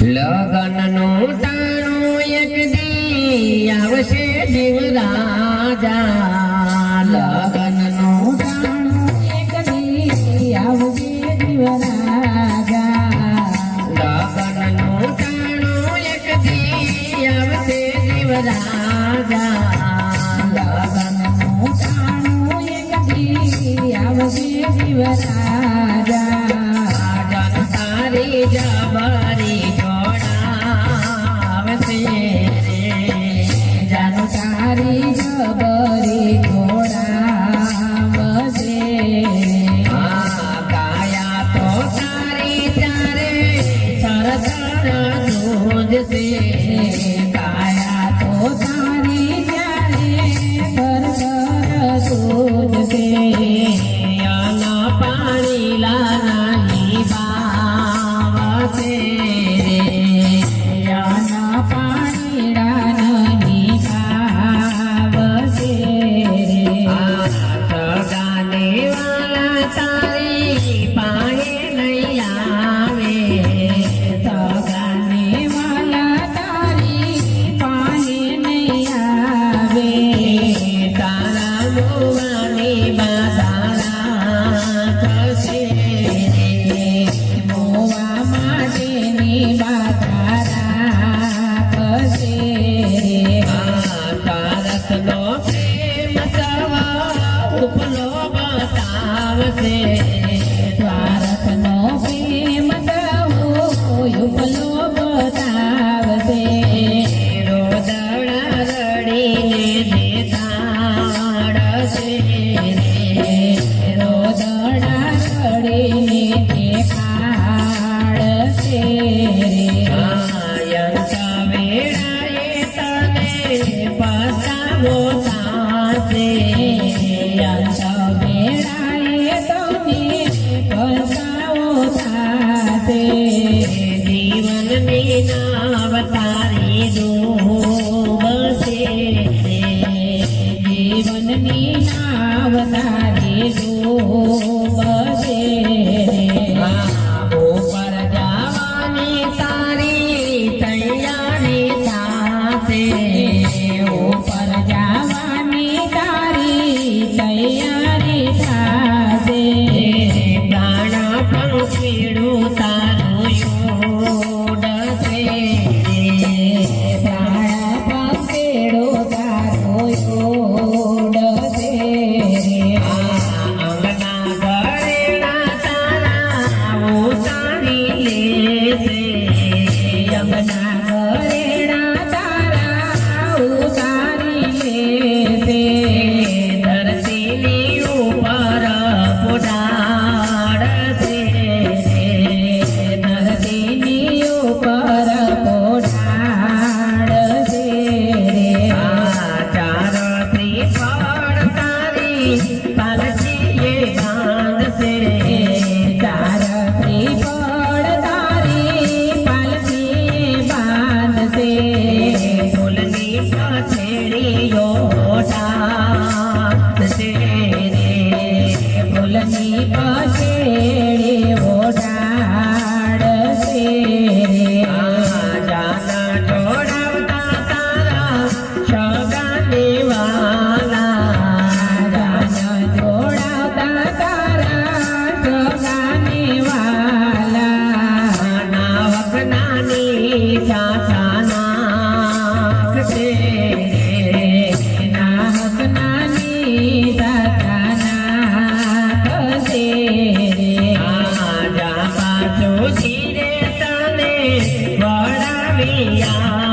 લગનનું તાણું એક દી આવશે જીવરાજા લગનનું તાણું એક દી આવશે જીવરાજા લગનનું તાણું એક દી આવશે જીવરાજા લગનનું તાણું એક काया तो તારસનો પ્રેમ સવા ઉપલો બતાવશે ની નામ તારે જો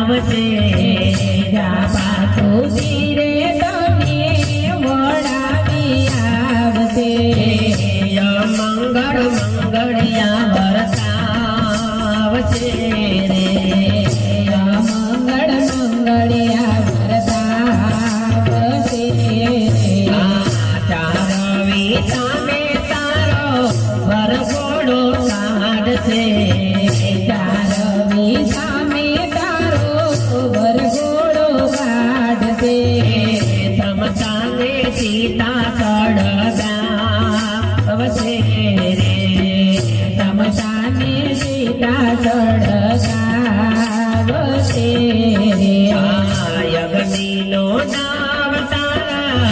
આવશે રામા તો ધીરે તમે વળાવી આવશે મંગળ મંગળિયા વરસાવશે વડગાવશે યજ્ઞનો નામ તારા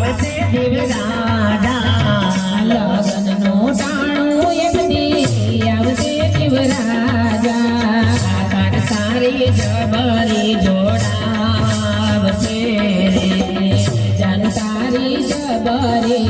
આવશે દેવરાડા. લગનનો ટાણું એ બધી આવશે દેવરાજા. તાર તારી જોડાવશે રે. જન તારી જબરી